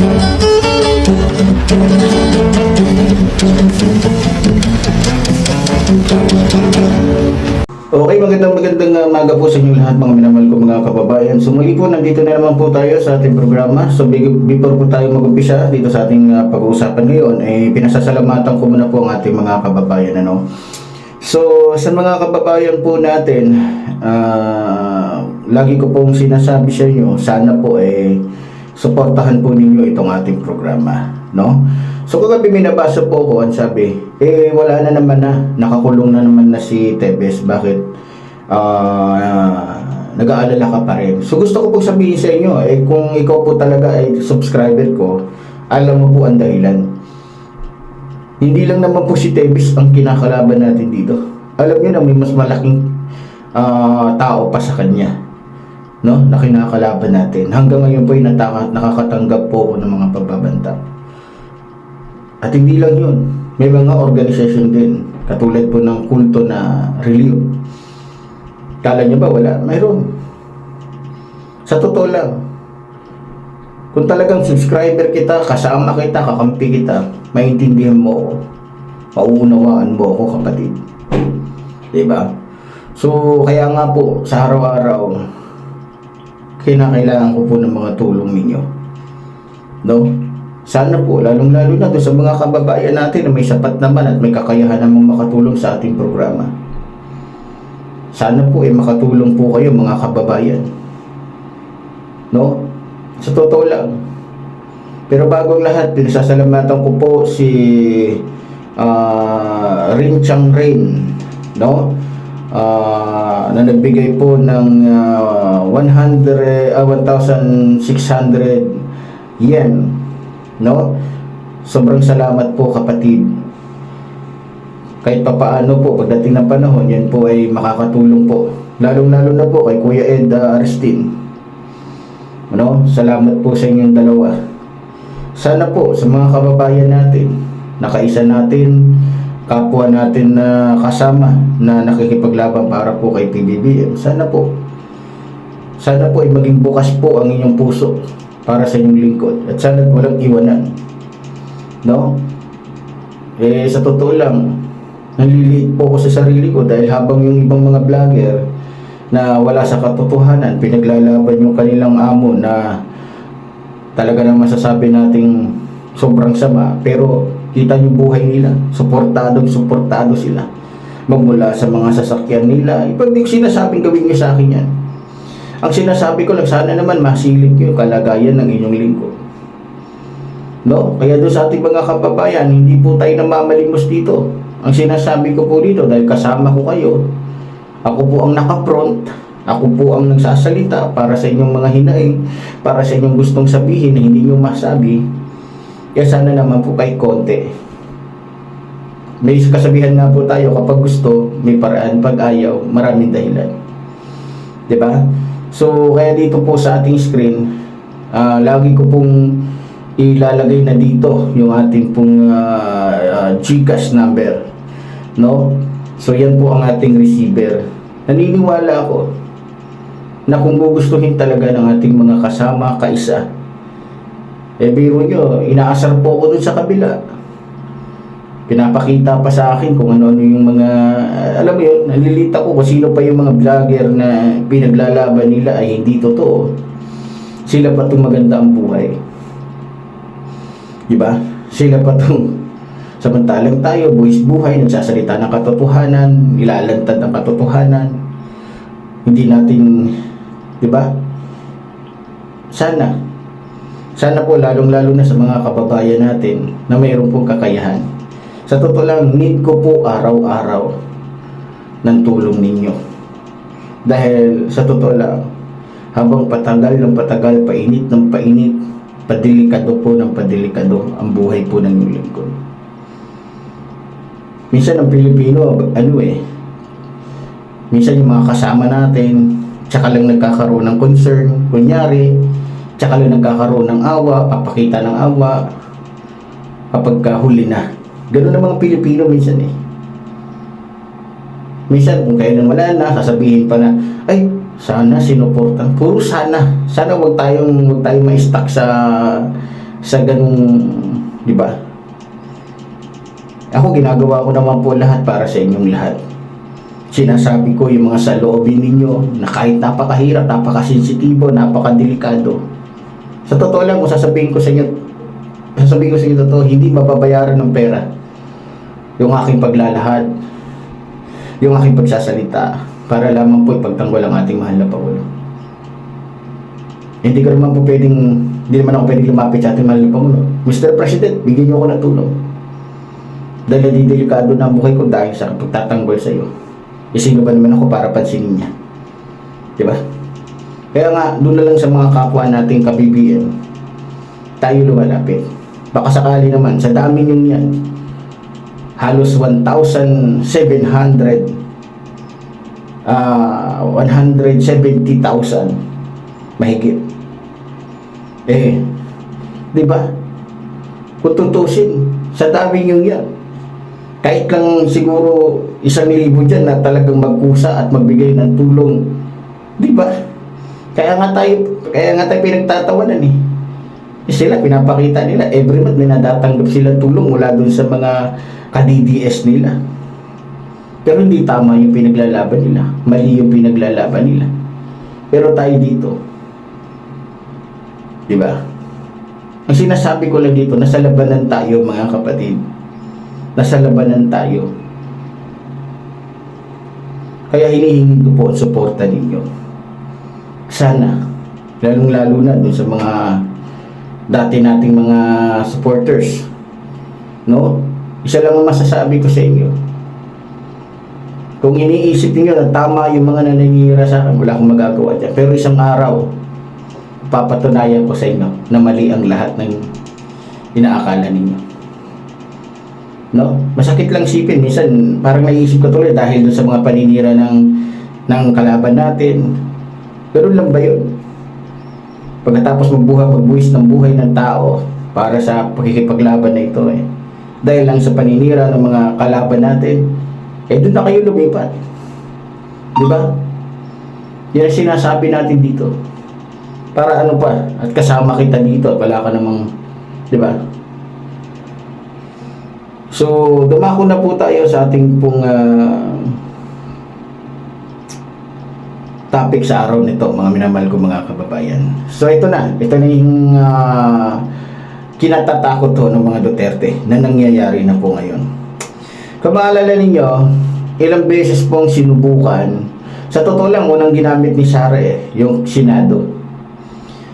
Okay, magandang magandang uh, umaga po sa inyong lahat mga minamahal ko mga kababayan. So muli po, nandito na naman po tayo sa ating programa. So before po tayo mag-umpisa dito sa ating uh, pag-uusapan ngayon, ay pinasasalamatan ko muna po ang ating mga kababayan. Ano? So sa mga kababayan po natin, ah, lagi ko pong sinasabi sa inyo, sana po eh suportahan po ninyo itong ating programa. No? So kagabi may nabasa po ko, ang sabi, eh wala na naman na, nakakulong na naman na si Tebes, bakit ah, nag-aalala ka pa rin? So gusto ko pong sabihin sa inyo, eh kung ikaw po talaga ay subscriber ko, alam mo po ang dahilan. Hindi lang naman po si Tebes ang kinakalaban natin dito. Alam niyo na may mas malaking ah, tao pa sa kanya no, na kinakalaban natin. Hanggang ngayon po ay nakakatanggap po ako ng mga pagbabanta. At hindi lang yun, may mga organization din, katulad po ng kulto na reliyon. Kala nyo ba wala? Mayroon. Sa totoo lang, kung talagang subscriber kita, kasama kita, kakampi kita, maintindihan mo ako. Pauunawaan mo ako, kapatid. Diba? So, kaya nga po, sa araw-araw, kinakailangan ko po ng mga tulong ninyo. No? Sana po, lalong-lalo na doon sa mga kababayan natin na may sapat naman at may kakayahan namang makatulong sa ating programa. Sana po ay makatulong po kayo mga kababayan. No? Sa totoo lang. Pero bago ang lahat, pinasasalamatan ko po si ah Rin Chang Rain, no? Ah, na nagbigay po ng ah, 100 ah, 1,600 yen, no? Sobrang salamat po kapatid. Kahit papaano po, pagdating ng panahon, yan po ay makakatulong po. Lalong-lalo na po kay Kuya Ed ah, Aristin. Ano? Salamat po sa inyong dalawa. Sana po sa mga kababayan natin, nakaisa natin, kapwa natin na kasama na nakikipaglaban para po kay PBBM. Sana po, sana po ay maging bukas po ang inyong puso para sa inyong lingkod. At sana walang iwanan. No? Eh, sa totoo lang, naliliit po ako sa sarili ko dahil habang yung ibang mga vlogger na wala sa katotohanan, pinaglalaban yung kanilang amo na talaga nang masasabi nating sobrang sama pero kita yung buhay nila. Suportado suportado sila. Magmula sa mga sasakyan nila. Ipag di ko sinasabing gawin niyo sa akin yan. Ang sinasabi ko lang sana naman masilip yung kalagayan ng inyong lingkod no? Kaya doon sa ating mga kababayan hindi po tayo namamalimos dito. Ang sinasabi ko po dito dahil kasama ko kayo ako po ang naka-front. Ako po ang nagsasalita para sa inyong mga hinaing, para sa inyong gustong sabihin na hindi nyo masabi. Kaya sana naman po kay konti. May kasabihan nga po tayo, kapag gusto, may paraan. Pag ayaw, maraming dahilan. ba? So, kaya dito po sa ating screen, ah, lagi ko pong ilalagay na dito yung ating pong ah, ah, GCash number. No? So, yan po ang ating receiver. Naniniwala ako na kung gugustuhin talaga ng ating mga kasama, kaisa, eh biro nyo, inaasar po ako dun sa kabila. Pinapakita pa sa akin kung ano-ano yung mga, alam mo yun, nalilita ko kung sino pa yung mga vlogger na pinaglalaban nila ay hindi totoo. Sila pa itong maganda ang buhay. Diba? Sila pa itong samantalang tayo, buwis buhay, nagsasalita ng katotohanan, nilalantad ang katotohanan, hindi natin 'di ba? Sana sana po lalong-lalo na sa mga kababayan natin na mayroon pong kakayahan. Sa totoo lang, need ko po araw-araw ng tulong ninyo. Dahil sa totoo lang, habang patagal ng patagal, painit ng painit, padilikado po ng padilikado ang buhay po ng inyong lingkod. Minsan ang Pilipino, ano eh, minsan yung mga kasama natin, tsaka lang nagkakaroon ng concern, kunyari, tsaka lang nagkakaroon ng awa, papakita ng awa, kapag huli na. Ganun ang mga Pilipino minsan eh. Minsan kung kailan wala na, sasabihin pa na, ay, sana sinuportan. Puro sana. Sana wag tayong, wag tayong ma-stuck sa sa ganung, di ba? Ako ginagawa ko naman po lahat para sa inyong lahat. Sinasabi ko yung mga saloobin ninyo na kahit napakahirap, napakasensitibo, napakadelikado. Sa totoo lang, kung sasabihin ko sa inyo, sasabihin ko sa inyo totoo, hindi mababayaran ng pera yung aking paglalahad, yung aking pagsasalita, para lamang po ipagtanggol ang ating mahal na Pangulo. Hindi ko naman po pwedeng, hindi naman ako pwedeng lumapit sa ating mahal na Pangulo. Mr. President, bigyan niyo ako ng tulong. Dahil nadidelikado na ang buhay ko dahil sa pagtatanggol sa iyo. E sino ba naman ako para pansinin niya? Di ba? Kaya nga, doon na lang sa mga kapwa nating ka-BBM, tayo lumalapit. Baka sakali naman, sa dami niyong yan, halos 1,700 ah 170,000 mahigit. Eh, di ba? Kung tutusin, sa dami niyong yan, kahit lang siguro isang libo dyan na talagang magkusa at magbigay ng tulong, di ba? Kaya nga tayo, kaya nga tayo pinagtatawanan eh. Eh, Sila, pinapakita nila, every month may nadatanggap sila tulong mula dun sa mga ka-DDS nila. Pero hindi tama yung pinaglalaban nila. Mali yung pinaglalaban nila. Pero tayo dito, di ba? Ang sinasabi ko lang dito, nasa labanan tayo mga kapatid. Nasa labanan tayo. Kaya hinihingi ko po ang suporta ninyo. Sana, lalong-lalo na dun sa mga dati nating mga supporters. No? Isa lang ang masasabi ko sa inyo. Kung iniisip niyo na tama yung mga nanangira sa akin, wala akong magagawa dyan. Pero isang araw, papatunayan ko sa inyo na mali ang lahat ng inaakala ninyo. No? Masakit lang sipin. Minsan, parang naisip ko tuloy dahil dun sa mga paninira ng, ng kalaban natin. Pero lang ba yun? Pagkatapos magbuhay, magbuwis ng buhay ng tao para sa pakikipaglaban na ito eh. Dahil lang sa paninira ng mga kalaban natin, eh doon na kayo lumipat. Di ba? Yan ang sinasabi natin dito. Para ano pa, at kasama kita dito at wala ka namang, di ba? So, dumako na po tayo sa ating pong ah, topic sa araw nito, mga minamahal ko mga kababayan. So, ito na. Ito na yung ah, kinatatakot to ng mga Duterte na nangyayari na po ngayon. Kung maalala ninyo, ilang beses pong sinubukan, sa totoo lang, unang ginamit ni Sara eh, yung Senado.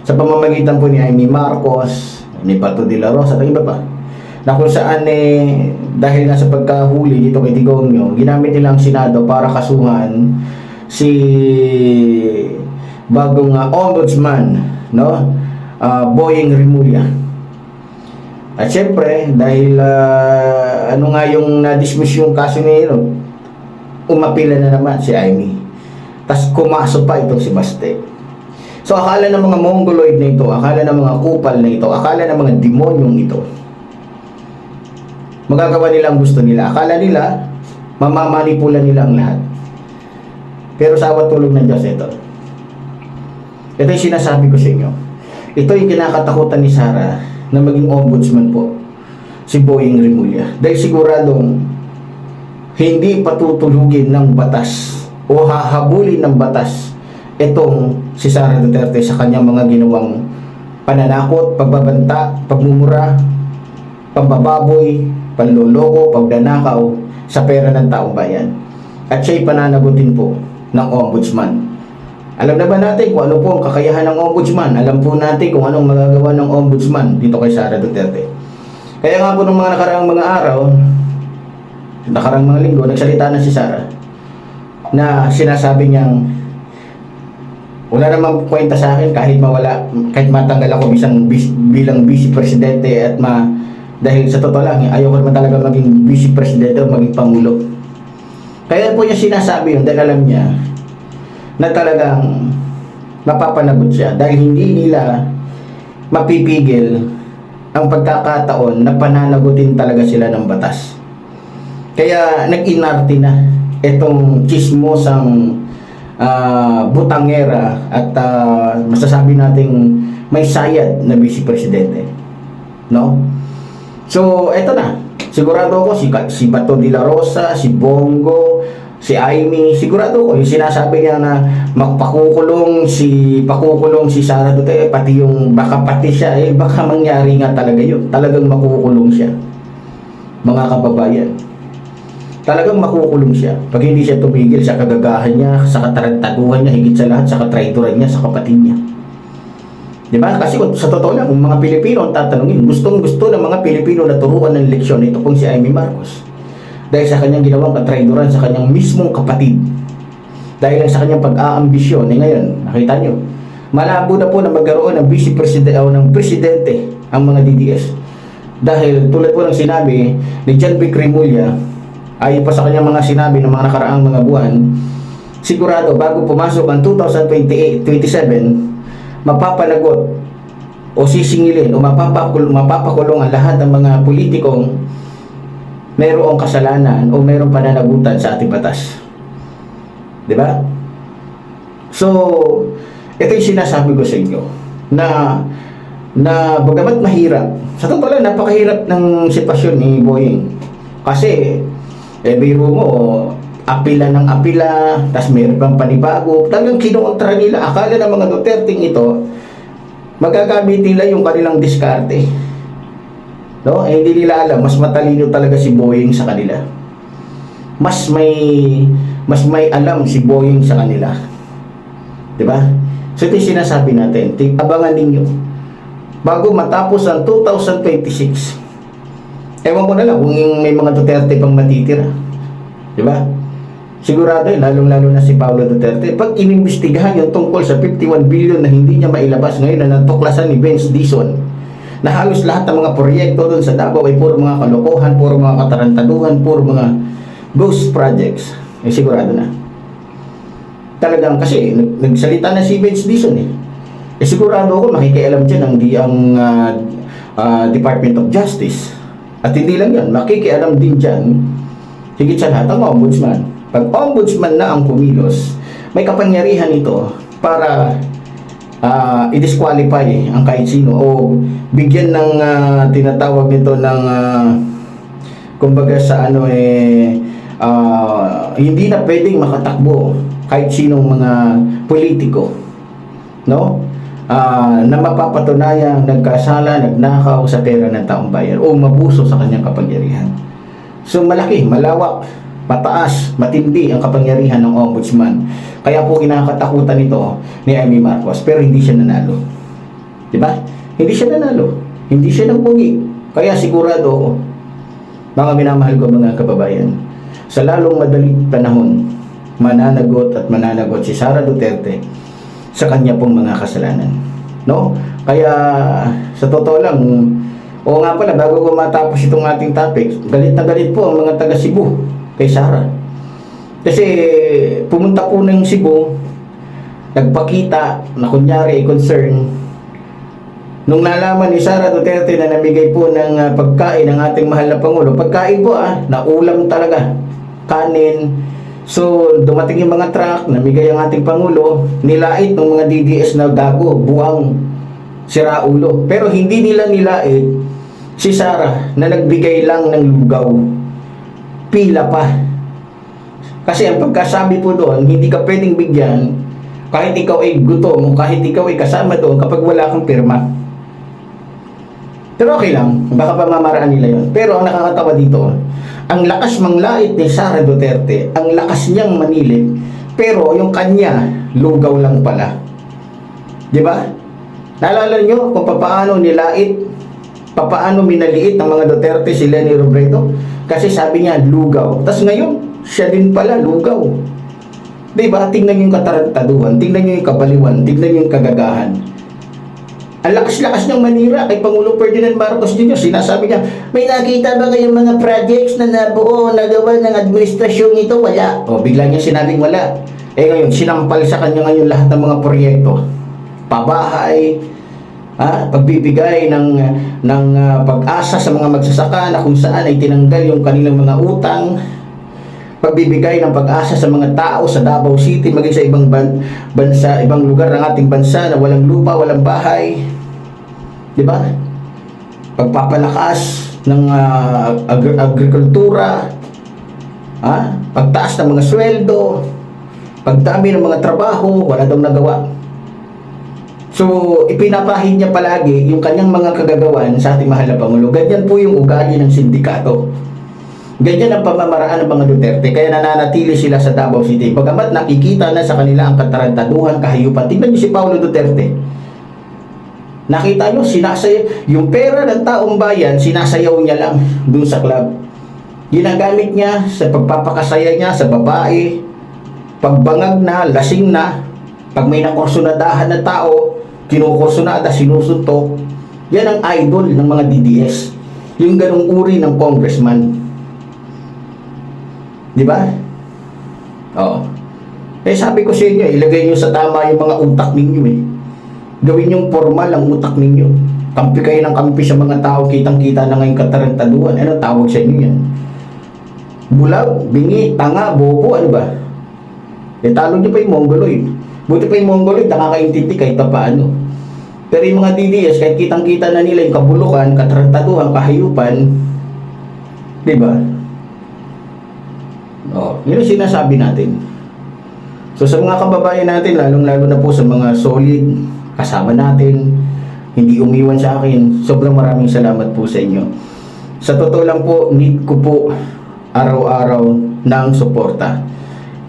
Sa pamamagitan po ni Amy Marcos, ni Pato de la Rosa, at iba pa. Na kung saan eh, dahil nga sa pagkahuli dito kay Tigongyo, ginamit nila ang Senado para kasuhan si bagong ah, ombudsman, no? Ah, Boying Rimulya. At syempre, dahil ah, ano nga yung na-dismiss yung kaso ni ano, umapila na naman si Amy. Tapos kumaso pa itong si Baste. So akala ng mga mongoloid na ito, akala ng mga kupal na ito, akala ng mga demonyong ito, magagawa nila ang gusto nila. Akala nila, mamamanipula nila ang lahat. Pero sa awat tulong ng Diyos ito. Ito yung sinasabi ko sa inyo. Ito yung kinakatakutan ni Sarah na maging ombudsman po. Si Boying Rimulya. Dahil siguradong hindi patutulugin ng batas o hahabulin ng batas itong si Sara Duterte sa kanyang mga ginawang pananakot, pagbabanta, pagmumura, pambababoy, panloloko, pagdanakaw sa pera ng taong bayan. At siya'y pananagutin po ng ombudsman. Alam na ba natin kung ano po ang kakayahan ng ombudsman? Alam po natin kung anong magagawa ng ombudsman dito kay Sara Duterte. Kaya nga po nung mga nakaraang mga araw, nakaraang mga linggo, nagsalita na si Sara na sinasabi niyang wala namang kwenta sa akin kahit mawala, kahit matanggal ako bisang, bis, bilang vice presidente at ma dahil sa totoo lang, ayoko naman talaga maging vice presidente o maging pangulo. Kaya po niya sinasabi yun dahil alam niya na talagang mapapanagot siya dahil hindi nila mapipigil ang pagkakataon na pananagutin talaga sila ng batas. Kaya nag-inarte na itong chismosang ah, butangera at ah, masasabi nating may sayad na vice presidente. No? So, eto na. Sigurado ako si, si Bato de la Rosa, si Bongo, si Aimee, sigurado ko yung sinasabi niya na magpakukulong si pakukulong si Sara Duterte pati yung baka pati siya eh baka mangyari nga talaga yun. Talagang makukulong siya. Mga kababayan. Talagang makukulong siya. Pag hindi siya tumigil sa kagagahan niya sa katarantaduhan niya higit sa lahat sa katraidora niya sa kapatid niya Di ba? Kasi kung sa totoo lang, kung mga Pilipino ang tatanungin, gustong gusto ng mga Pilipino na turuan ng leksyon ito pong si Amy Marcos. Dahil sa kanyang ginawang katraidoran sa kanyang mismong kapatid. Dahil lang sa kanyang pag-aambisyon. Eh ngayon, nakita nyo, malabo na po na magkaroon ng vice president o ng presidente ang mga DDS. Dahil tulad po ng sinabi ni John B. Cremulya, ayon pa sa kanyang mga sinabi ng mga nakaraang mga buwan, sigurado bago pumasok ang 2028, 27, mapapalagot o sisingilin o mapapakul mapapakulong ang lahat ng mga politikong mayroong kasalanan o mayroong pananagutan sa ating batas. 'Di ba? So, ito yung sinasabi ko sa inyo na na bagamat mahirap, sa totoo lang napakahirap ng sitwasyon ni Boying. Kasi eh biro mo apila ng apila, tas mayroon pang panibago. Talagang kinuontra nila. Akala ng mga Duterte ito, magagamit nila yung kanilang diskarte. No? Eh, hindi nila alam, mas matalino talaga si Boying sa kanila. Mas may mas may alam si Boying sa kanila. 'Di ba? So ito yung sinasabi natin, abangan ninyo. Bago matapos ang 2026, ewan ko na lang kung may mga Duterte pang matitira. 'Di ba? Sigurado yun, lalong-lalo na si Paulo Duterte. Pag inimbestigahan yung tungkol sa 51 billion na hindi niya mailabas ngayon na natuklasan ni Vince Dison, na halos lahat ng mga proyekto doon sa Davao ay puro mga kalokohan, puro mga katarantaduhan, puro mga ghost projects, eh sigurado na. Talagang kasi nag- nagsalita na si Vince Dison eh. Eh sigurado ako makikialam dyan ang, ang ah, ah, Department of Justice. At hindi lang yan, makikialam din dyan higit sa lahat ang ombudsman. Pag ombudsman na ang kumilos, may kapangyarihan ito para ah, i-disqualify ang kahit sino o bigyan ng ah, tinatawag nito ng ah, kumbaga sa ano eh ah, hindi na pwedeng makatakbo kahit sinong mga politiko no Ah, na mapapatunayan nagkasala, nagnakaw sa pera ng taong bayan o mabuso sa kanyang kapangyarihan. So malaki, malawak, mataas, matindi ang kapangyarihan ng ombudsman. Kaya po kinakatakutan ito ni Amy Marcos pero hindi siya nanalo. 'Di ba? Hindi siya nanalo. Hindi siya nagpugi. Kaya sigurado mga minamahal ko mga kababayan, sa lalong madaling panahon, mananagot at mananagot si Sara Duterte sa kanya pong mga kasalanan. No? Kaya sa totoo lang, o nga pala, bago ko matapos itong ating topic, galit na galit po ang mga taga Cebu kay Sara. Kasi pumunta po ng Cebu, nagpakita na kunyari concern Nung nalaman ni Sara Duterte na namigay po ng ah, pagkain ng ating mahal na Pangulo, pagkain po ah, na ulam talaga, kanin. So, dumating yung mga truck, namigay ang ating Pangulo, nilait ng mga DDS na gago, buwang, siraulo. Pero hindi nila nilait si Sara na nagbigay lang ng lugaw. Pila pa. Kasi ang pagkasabi po doon, hindi ka pwedeng bigyan kahit ikaw ay gutom kahit ikaw ay kasama doon kapag wala kang pirma. Pero okay lang, baka pamamaraan nila yon. Pero ang nakakatawa dito, ang lakas manglait ni Sara Duterte, ang lakas niyang manilip, pero yung kanya, lugaw lang pala. Di ba? Naalala niyo kung papaano nilait, papaano minaliit ng mga Duterte si Lenny Robredo? Kasi sabi niya, lugaw. Tapos ngayon, siya din pala, lugaw. Di ba? Tingnan yung katarantaduhan, tingnan niyo yung kabaliwan, tingnan niyo yung kagagahan. Ang lakas-lakas niyang manira kay Pangulo Ferdinand Marcos Jr. Sinasabi niya, may nakita ba kayong mga projects na nabuo, nagawa ng administrasyon ito? Wala. O, bigla niya sinabing wala. Eh ngayon, sinampal sa kanya ngayon lahat ng mga proyekto. Pabahay, ha, pagbibigay ng, ng ah, pag-asa sa mga magsasaka na kung saan ay tinanggal yung kanilang mga utang, pagbibigay ng pag-asa sa mga tao sa Davao City, maging sa ibang ban- bansa, ibang lugar ng ating bansa na walang lupa, walang bahay. Di ba? pagpapalakas ng ah, agri- agrikultura, ha? pagtaas ng mga sweldo, pagdami ng mga trabaho, wala daw nagawa. So, ipinapahid niya palagi yung kanyang mga kagagawan sa ating mahal na Pangulo. Ganyan po yung ugali ng sindikato. Ganyan ang pamamaraan ng mga Duterte. Kaya nananatili sila sa Davao City. Bagamat nakikita na sa kanila ang katarantaduhan, kahayupan. Tingnan niyo si Paulo Duterte. Nakita niyo, sinasay yung pera ng taong bayan, sinasayaw niya lang dun sa club. Ginagamit niya sa pagpapakasaya niya sa babae, pagbangag na, lasing na, pag may nakursunadahan na tao, kinukursunada, sinusuntok, yan ang idol ng mga DDS. Yung ganong uri ng congressman. Di ba? Oo. Eh sabi ko sa inyo, ilagay nyo sa tama yung mga utak ninyo eh. Gawin yung formal ang utak ninyo. Kampi kayo ng kampi sa mga tao, kitang-kita na ngayon katarantaduhan. Ano tawag sa inyo yan? Bulag, bingi, tanga, bobo, ano ba? Eh talo nyo pa yung mongoloid. Buti pa yung mongoloid, nakakaintindi kahit pa paano. Pero yung mga DDS, kahit kitang-kita na nila yung kabulukan, katarantaduhan, kahayupan, di ba? Oh, yun ang sinasabi natin. So sa mga kababayan natin, lalong-lalo na po sa mga solid kasama natin, hindi umiwan sa akin, sobrang maraming salamat po sa inyo. Sa totoo lang po, need ko po araw-araw ng suporta.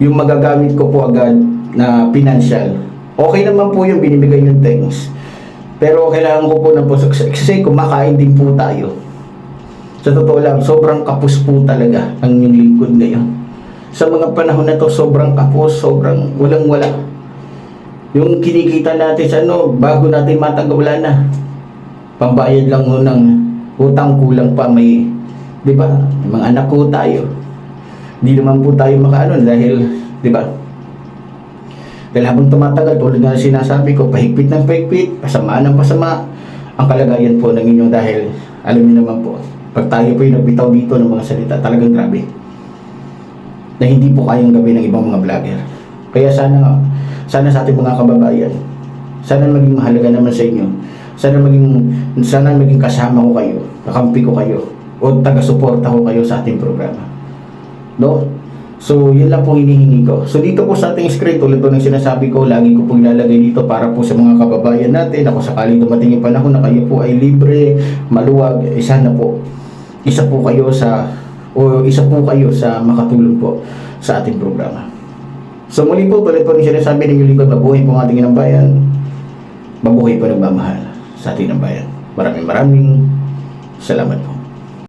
Yung magagamit ko po agad na financial. Okay naman po yung binibigay yung things. Pero kailangan ko po ng po kasi kumakain din po tayo. Sa totoo lang, sobrang kapos po talaga ang yung lingkod ngayon. Sa mga panahon na to, sobrang kapos, sobrang walang-wala. Yung kinikita natin sa ano, bago natin matanggap, wala na. Pambayad lang ho ng utang kulang pa may, di ba? Mga anak ko tayo. Hindi naman po tayo makaano dahil, di ba? Dahil habang tumatagal, tulad nga ng sinasabi ko, pahigpit ng pahigpit, pasama ng pasama, ang kalagayan po ng inyo dahil, alam niyo naman po, pag tayo po yung nagbitaw dito ng mga salita, talagang grabe. Na hindi po kayang gawin ng ibang mga vlogger. Kaya sana sana sa ating mga kababayan, sana maging mahalaga naman sa inyo. Sana maging, sana maging kasama ko kayo, kakampi ko kayo, o taga-suporta ko kayo sa ating programa. No? So, yun lang po hinihingi ko. So, dito po sa ating screen, tulad po ng sinasabi ko, lagi ko po ilalagay dito para po sa mga kababayan natin. Ako sakaling dumating yung panahon na kayo po ay libre, maluwag, eh, sana po, isa po kayo sa, o isa po kayo sa makatulong po sa ating programa. So, muli po, tulad po ng sinasabi ng lingkod, mabuhay po ang ating inang bayan, mabuhay po nagmamahal sa ating inang bayan. Maraming maraming salamat po.